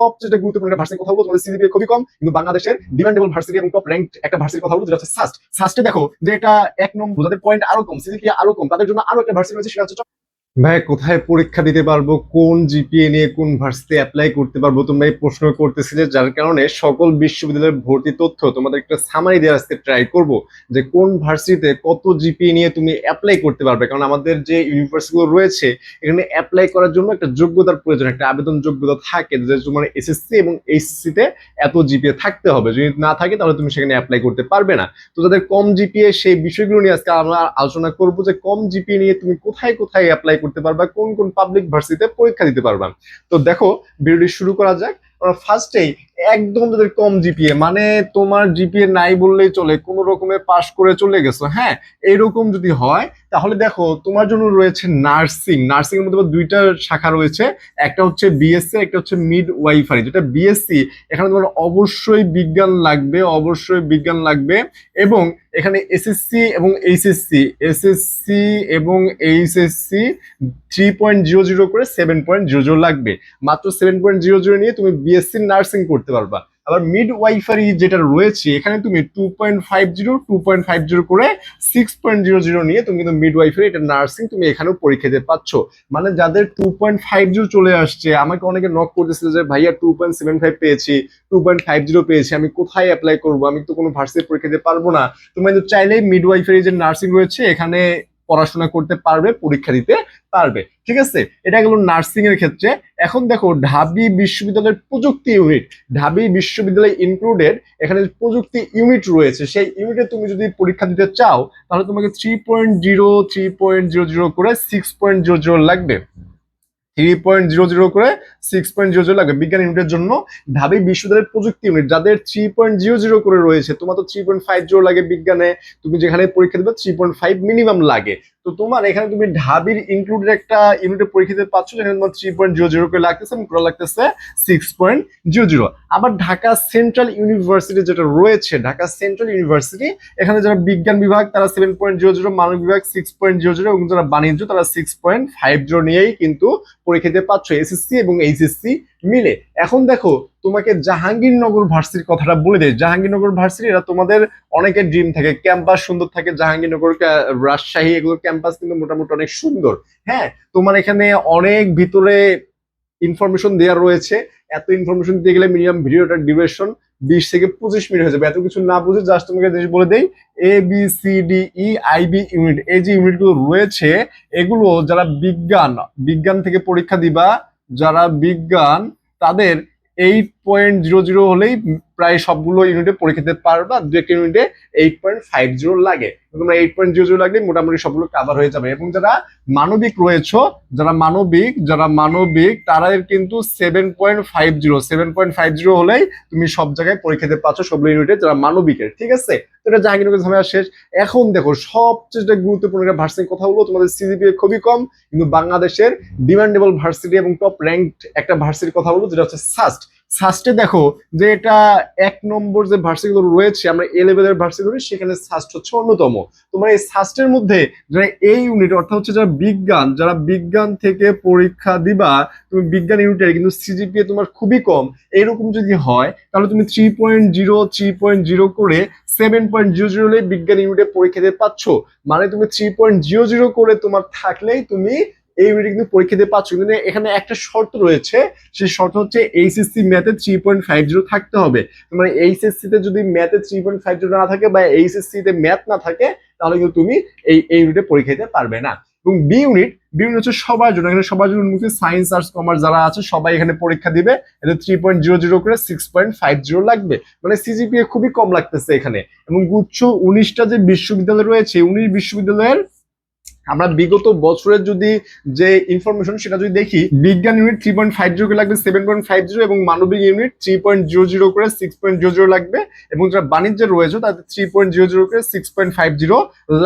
সবচেয়ে গুরুত্বপূর্ণ একটা ভার্সিটির কথা বলব, তোমাদের সিজিপিএ খুবই কম, কিন্তু বাংলাদেশের ডিমান্ডেবল ভার্সিটি এবং টপ র্যাঙ্ক একটা ভার্সিটির কথা বলব, যেটা হচ্ছে সাস্ট সাস্টে দেখো যে এটা এক নম্বর পয়েন্ট আরও কম সিজিপিএ আরও কম, তাদের জন্য আরও একটা ভার্সিটি রয়েছে, সেটা হচ্ছে ভাই, কোথায় পরীক্ষা দিতে পারব? কোন জিপিএ নিয়ে কোন ভার্সিটি অ্যাপ্লাই করতে পারব? তোমরা এই প্রশ্ন করতেছিলে, যার কারণে সকল বিশ্ববিদ্যালয়ের ভর্তি তথ্য তোমাদের একটা সামারি দেওয়ার আজকে ট্রাই করব যে কোন ভার্সিটিতে কত জিপিএ নিয়ে তুমি অ্যাপ্লাই করতে পারবে? কারণ আমাদের যে ইউনিভার্সিটিগুলো রয়েছে, এখানে অ্যাপ্লাই করার জন্য একটা যোগ্যতার প্রয়োজন, একটা আবেদন যোগ্যতা থাকে, যে তোমার এসএসসি এবং এইচএসসি তে এত জিপিএ থাকতে হবে। যদি না থাকে, তাহলে তুমি সেখানে অ্যাপ্লাই করতে পারবে না। তো যাদের কম জিপিএ সেই বিষয়গুলো নিয়ে আজকে আমরা আলোচনা করব যে কম জিপিএ নিয়ে তুমি কোথায় কোথায় অ্যাপ্লাই করতে পারবা, কোন কোন পাবলিক ভার্সিটিতে পরীক্ষা দিতে পারবা। তো দেখো, ভিডিওটি শুরু করা যাক। আমরা ফার্স্টেই একদম তাদের কম জিপিএ মানে তোমার জিপিএ নাই বললেই চলে, কোনো রকমে পাশ করে চলে গেছো হ্যাঁ? এরকম যদি হয় তাহলে দেখো, তোমার জন্য রয়েছে নার্সিং। নার্সিং এর মধ্যে দুইটা শাখা রয়েছে। একটা হচ্ছে বিএসসি একটা হচ্ছে মিড ওয়াইফারি যেটা বিএসসি এখানে তোমার অবশ্যই বিজ্ঞান লাগবে, অবশ্যই বিজ্ঞান লাগবে। এবং এখানে এসএসসি এবং এইচএসসি এসএসসি এবং HSC three point zero zero করে সেভেন পয়েন্ট জিরো জিরো লাগবে। মাত্র সেভেন পয়েন্ট জিরো জিরো নিয়ে তুমি বিএসসি নার্সিং করতে পারবা। আবার মিড ওয়াইফারি যেটা রয়েছে, এখানে তুমি two point five zero two point five zero করে সিক্স পয়েন্ট জিরো জিরো নিয়ে তুমি কিন্তু মিড ওয়াইফারি এটা নার্সিং তুমি এখানেও পরীক্ষা দিতে পাচ্ছ মানে যাদের টু পয়েন্ট ফাইভ জিরো চলে আসছে, আমাকে অনেকে নক করতেছিল যে, ভাইয়া টু পয়েন্ট সেভেন ফাইভ পেয়েছি টু পয়েন্ট ফাইভ জিরো পেয়েছি, আমি কোথায় অ্যাপ্লাই করব? আমি তো কোনো ভার্সিটি পরীক্ষা দিতে পারব না। তুমি কিন্তু চাইলেই মিড ওয়াইফারি যে নার্সিং রয়েছে, এখানে পড়াশোনা করতে পারবে, পরীক্ষা দিতে পারবে। ঠিক আছে? এটা গেল নার্সিং এর ক্ষেত্রে। এখন দেখো, ঢাবি বিশ্ববিদ্যালয়ের প্রযুক্তি ইউনিট ঢাবি বিশ্ববিদ্যালয় ইনক্লুডেড এখানে প্রযুক্তি ইউনিট রয়েছে। সেই ইউনিটে তুমি যদি পরীক্ষা দিতে চাও, তাহলে তোমাকে three point zero three point zero zero করে সিক্স পয়েন্ট জিরো জিরো লাগবে। থ্রি পয়েন্ট জিরো জিরো করে সিক্স পয়েন্ট জিরো জিরো বিজ্ঞান ইউনিটের জন্য প্রযুক্তি ইউনিট যাদের থ্রি পয়েন্ট জিরো জিরো করে রয়েছে তোমার তো থ্রি পয়েন্ট ফাইভ জিরো লাগে বিজ্ঞানে, তুমি যেখানে পরীক্ষা দেবে থ্রি পয়েন্ট ফাইভ মিনিমাম লাগে। তো তোমার এখানে তুমি ঢাবির ইনক্লুডেড একটা ইউনিটে পরীক্ষা দিতে পারছ, যেখানে তোমার থ্রি পয়েন্ট জিরো জিরো করে লাগতেছে এবং টোটাল লাগতেছে সিক্স পয়েন্ট জিরো জিরো আবার ঢাকা সেন্ট্রাল ইউনিভার্সিটি যেটা রয়েছে, ঢাকা সেন্ট্রাল ইউনিভার্সিটি এখানে যারা বিজ্ঞান বিভাগ, তারা সেভেন পয়েন্ট জিরো জিরো মানব বিভাগ সিক্স পয়েন্ট জিরো জিরো এবং যারা বাণিজ্য, তারা সিক্স পয়েন্ট ফাইভ জিরো নিয়েই কিন্তু পরীক্ষা দিতে পাচ্ছ এসএসসি এবং এইচএসসি মিলে। এখন দেখো, তোমাকে জাহাঙ্গীরনগর ভার্সিটির কথাটা বলে দেয় জাহাঙ্গীরনগর ভার্সিটি এটা তোমাদের অনেকের ড্রিম থাকে। ক্যাম্পাস সুন্দর থাকে। জাহাঙ্গীরনগর রাজশাহী এগুলো ক্যাম্পাস কিন্তু মোটামুটি অনেক সুন্দর। হ্যাঁ তোমার এখানে অনেক ভিতরে ইনফরমেশন দেওয়া রয়েছে। এত ইনফরমেশন দিতে গেলে মিনিমাম ভিডিওটার ডিউরেশন বিশ থেকে পঁচিশ মিনিট হয়ে যাবে। এত কিছু না বুঝে জাস্ট তোমাকে জিনিস বলে দেই A B C D E I B unit এই যে ইউনিটগুলো রয়েছে, এগুলো যারা বিজ্ঞান বিজ্ঞান থেকে পরীক্ষা দিবা যারা বিজ্ঞান, তাদের এইট পয়েন্ট জিরো জিরো হলেই প্রায় সবগুলো ইউনিটে পরীক্ষা দিতে পারবা। দু একটা ইউনিটে এইট পয়েন্ট ফাইভ জিরো লাগে। তোমরা এইট পয়েন্ট জিরো জিরো লাগলে মোটামুটি সবগুলো কাভার হয়ে যাবে। এবং যারা মানবিক রয়েছে, যারা মানবিক যারা মানবিক তারা কিন্তু seven point five zero seven point five zero হলেই তুমি সব জায়গায় পরীক্ষা দিতে পারছ সবগুলো ইউনিটে যারা মানবিকের, ঠিক আছে? এটা জাহাঙ্গীরনগর ঝামেলা শেষ, এখন দেখো সবচেয়ে গুরুত্বপূর্ণ একটা ভার্সিটির কথা বলব তোমাদের সিজিপিএ খুবই কম, কিন্তু বাংলাদেশের ডিমান্ডেবল ভার্সিটি এবং টপ র্যাঙ্কড একটা ভার্সিটির কথা বলব, যেটা হচ্ছে সাস্ট সাস্টে দেখো যে এটা এক নম্বর যে ভার্সিটিগুলো রয়েছে, আমরা এ লেভেলের ভার্সিটি সেখানে সাস্ট হচ্ছে অন্যতম। তোমার এই সাস্টের মধ্যে যারা এই ইউনিট অর্থাৎ হচ্ছে যারা বিজ্ঞান যারা বিজ্ঞান থেকে পরীক্ষা দিবা, তুমি বিজ্ঞান ইউনিটের কিন্তু সিজিপিএ তোমার খুবই কম। এরকম যদি হয়, তাহলে তুমি three point zero three point zero করে সেভেন পয়েন্ট জিরো জিরো বিজ্ঞান ইউনিটে পরীক্ষা দিতে পাচ্ছ মানে তুমি থ্রি পয়েন্ট জিরো জিরো করে তোমার থাকলেই তুমি এই ইউনিটে কিন্তু পরীক্ষা দিতে পাচ্ছ, কিন্তু এখানে একটা শর্ত রয়েছে, সেই শর্ত হচ্ছে এইচএসসি ম্যাথে থ্রি পয়েন্ট ফাইভ জিরো থাকতে হবে। মানে এইচএসসি তে যদি ম্যাথে থ্রি পয়েন্ট ফাইভ জিরো না থাকে বা এইচএসসি তে ম্যাথ না থাকে, তাহলে কিন্তু তুমি এই এই ইউনিটে পরীক্ষা দিতে পারবে না। এবং বি ইউনিট বি ইউনিট হচ্ছে সবার জন্য, এখানে সবার জন্য উন্মুক্ত সায়েন্স আর্টস কমার্স যারা আছে, সবাই এখানে পরীক্ষা দিবে। এদের থ্রি পয়েন্ট জিরো জিরো করে সিক্স পয়েন্ট ফাইভ জিরো লাগবে। মানে সিজিপিএ খুবই কম লাগতেছে এখানে। এবং গুচ্ছ উনিশটা যে বিশ্ববিদ্যালয় রয়েছে, উনিশ বিশ্ববিদ্যালয়ের আমরা বিগত বছরের যদি যে ইনফরমেশন সেটা যদি দেখি, বিজ্ঞান unit three point five zero লাগবে সেভেন পয়েন্ট ফাইভ জিরো এবং মানবিক unit three point zero zero করে সিক্স পয়েন্ট জিরো জিরো লাগবে এবং যারা বাণিজ্যে রয়েছে তাদের থ্রি পয়েন্ট জিরো জিরো করে সিক্স পয়েন্ট ফাইভ জিরো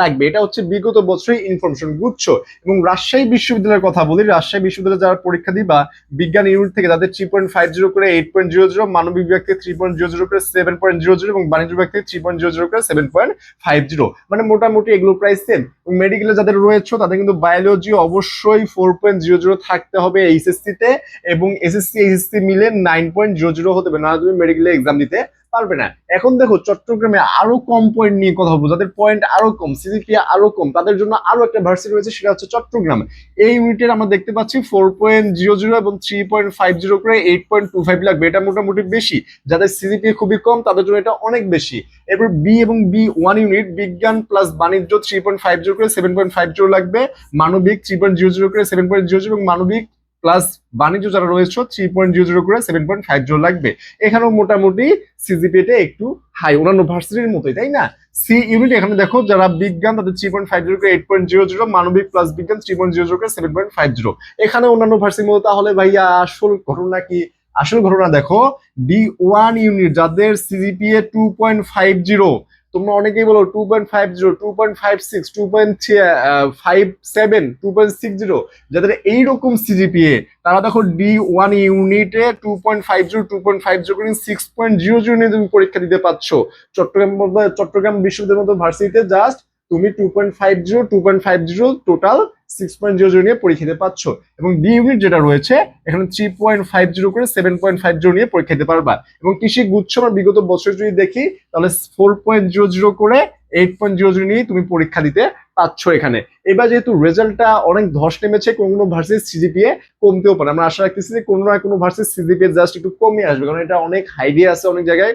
লাগবে। এটা হচ্ছে বিগত বছরের ইনফরমেশন গুচ্ছ। এবং রাজশাহী বিশ্ববিদ্যালয়ের কথা বলি, রাজশাহী বিশ্ববিদ্যালয়ে যারা পরীক্ষা দিবা, বিজ্ঞান ইউনিট থেকে তাদের থ্রি পয়েন্ট ফাইভ জিরো করে এইট পয়েন্ট জিরো জিরো মানবিক বিভাগ থেকে থ্রি পয়েন্ট জিরো জিরো করে সেভেন পয়েন্ট জিরো জিরো এবং বাণিজ্য বিভাগ থেকে থ্রি পয়েন্ট জিরো জিরো করে সেভেন পয়েন্ট ফাইভ জিরো মানে মোটামুটি এগুলো প্রায় সেম এবং মেডিকেলে যাদের রয়েছে তাদের কিন্তু বায়োলজি অবশ্যই ফোর পয়েন্ট জিরো জিরো থাকতে হবে এইচএসসি তে এবং এসএসসি এইচএসসি মিলে নাইন পয়েন্ট জিরো জিরো হতে হবে না তুমি মেডিকেলে এক্সাম দিতে পারবে না। এখন দেখো, চট্টগ্রামে আরও কম পয়েন্ট নিয়ে কথা বলব। যাদের পয়েন্ট আরও কম সিজিপি আরও কম, তাদের জন্য আরও একটা ভার্সিটি রয়েছে, সেটা হচ্ছে চট্টগ্রাম। এই ইউনিটের আমরা দেখতে পাচ্ছি ফোর পয়েন্ট জিরো জিরো এবং থ্রি পয়েন্ট ফাইভ জিরো করে এইট পয়েন্ট টু ফাইভ লাগবে। এটা মোটামুটি বেশি। যাদের সিজিপি খুবই কম, তাদের জন্য এটা অনেক বেশি। এরপর বি এবং বি ওয়ান ইউনিট বিজ্ঞান প্লাস বাণিজ্য থ্রি পয়েন্ট ফাইভ জিরো করে সেভেন পয়েন্ট ফাইভ জিরো লাগবে। মানবিক থ্রি পয়েন্ট জিরো জিরো করে সেভেন পয়েন্ট জিরো জিরো এবং মানবিক প্লাস বাণিজ্য যারা রয়েছে থ্রি পয়েন্ট জিরো জিরো করে সেভেন পয়েন্ট ফাইভ জিরো লাগবে। এখানেও মোটামুটি সিজিপিটা একটু হাই অন্যান্য ভার্সিটির মতোই, তাই না? সি ইউনিট এখানে দেখো, যারা বিজ্ঞান, তাদের থ্রি পয়েন্ট ফাইভ জিরো করে এইট পয়েন্ট জিরো জিরো মানবিক প্লাস বিজ্ঞান থ্রি পয়েন্ট জিরো জিরো করে সেভেন পয়েন্ট ফাইভ জিরো এখানে অন্যান্য ভার্সিটির মতো তাহলে ভাইয়া আসল ঘটনা কি? আসল ঘটনা দেখো বি ওয়ান ইউনিট যাদের CGPA two point five zero তোমরা অনেকেই বলো two point five zero two point five six two point five seven two point six zero যাদের এইরকম সিজিপিএ তারা দেখো ডি ওয়ান ইউনিটে two point five zero two point five zero করে six point zero zero নিয়ে তুমি পরীক্ষা দিতে পারছ। চট্টগ্রাম চট্টগ্রাম বিশ্ববিদ্যালয়ের মতো ভার্সিটিতে জাস্ট তুমি two point five zero two point five zero total six point zero zero নিয়ে পরীক্ষা দিতে পারছ। এবং ডি ইউনিট যেটা রয়েছে, এখানে থ্রি পয়েন্ট ফাইভ জিরো করে সেভেন পয়েন্ট ফাইভ জিরো নিয়ে পরীক্ষা দিতে পারবা। এবং কৃষি গুচ্ছ আমরা বিগত বছর যদি দেখি, তাহলে ফোর পয়েন্ট জিরো জিরো করে এইট পয়েন্ট জিরো জিরো নিয়ে তুমি পরীক্ষা দিতে পাচ্ছ এখানে। এবার যেহেতু রেজাল্টটা অনেক ধস নেমেছে, কোনো কোনো ভার্সেস সিজিপিএ কমতেও পারে। আমরা আশা রাখতেছি যে কোনো না কোনো ভার্সেস সিজিপিএ জাস্ট একটু কমে আসবে, কারণ এটা অনেক হাইডি আছে অনেক জায়গায়।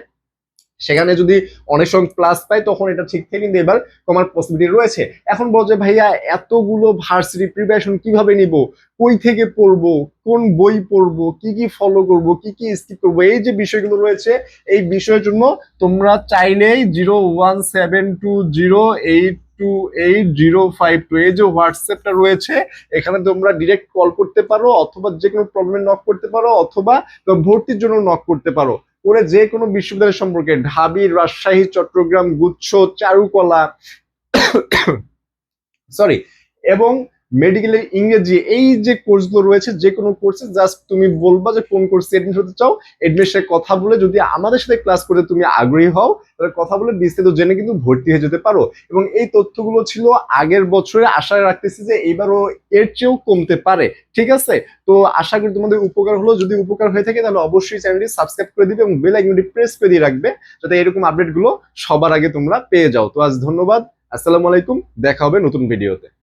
সেখানে যদি অনেক সময় প্লাস পাই তখন এটা ঠিক থেকে কিন্তু এবার তোমার পসিবিলিটি রয়েছে। এখন বল যে ভাইয়া, এতগুলো ভার্সিটি প্রিপারেশন কীভাবে নিব? কই থেকে পড়ব? কোন বই পড়ব? কি কি ফলো করব? কি কি স্কিপ করব? এই যে বিষয়গুলো রয়েছে, এই বিষয়ের জন্য তোমরা চাইলেই zero one seven two zero eight two eight zero five two এই যে হোয়াটসঅ্যাপটা রয়েছে, এখানে তোমরা ডিরেক্ট কল করতে পারো, অথবা যে কোনো প্রবলেম নক করতে পারো, অথবা ভর্তির জন্য নক করতে পারো। করে যে কোনো বিশ্ববিদ্যালয় সম্পর্কে ঢাবি রাজশাহী চট্টগ্রাম গুচ্ছ চারুকলা সরি এবং মেডিকেলের ইংরেজি এই যে কোর্সগুলো রয়েছে, যে কোনো কোর্সে জাস্ট তুমি বলবা যে কোন কোর্সে এডমিশন হতে চাও এডমিশনের কথা বলে যদি আমাদের সাথে ক্লাস করতে তুমি আগ্রহী হও, তাহলে কথা বলে বিস্তারিত জেনে কিন্তু ভর্তি হয়ে যেতে পারো। এবং এই তথ্যগুলো ছিল আগের বছরে আশা রাখতেছি যে এবারও এর চেয়েও কমতে পারে। ঠিক আছে? তো আশা করি তোমাদের উপকার হলো। যদি উপকার হয়ে থাকে তাহলে অবশ্যই চ্যানেলটি সাবস্ক্রাইব করে দিবে এবং বেল আইকনটি প্রেস করে দিয়ে রাখবে যাতে এরকম আপডেটগুলো সবার আগে তোমরা পেয়ে যাও। তো আজ ধন্যবাদ। আসসালামু আলাইকুম। দেখা হবে নতুন ভিডিওতে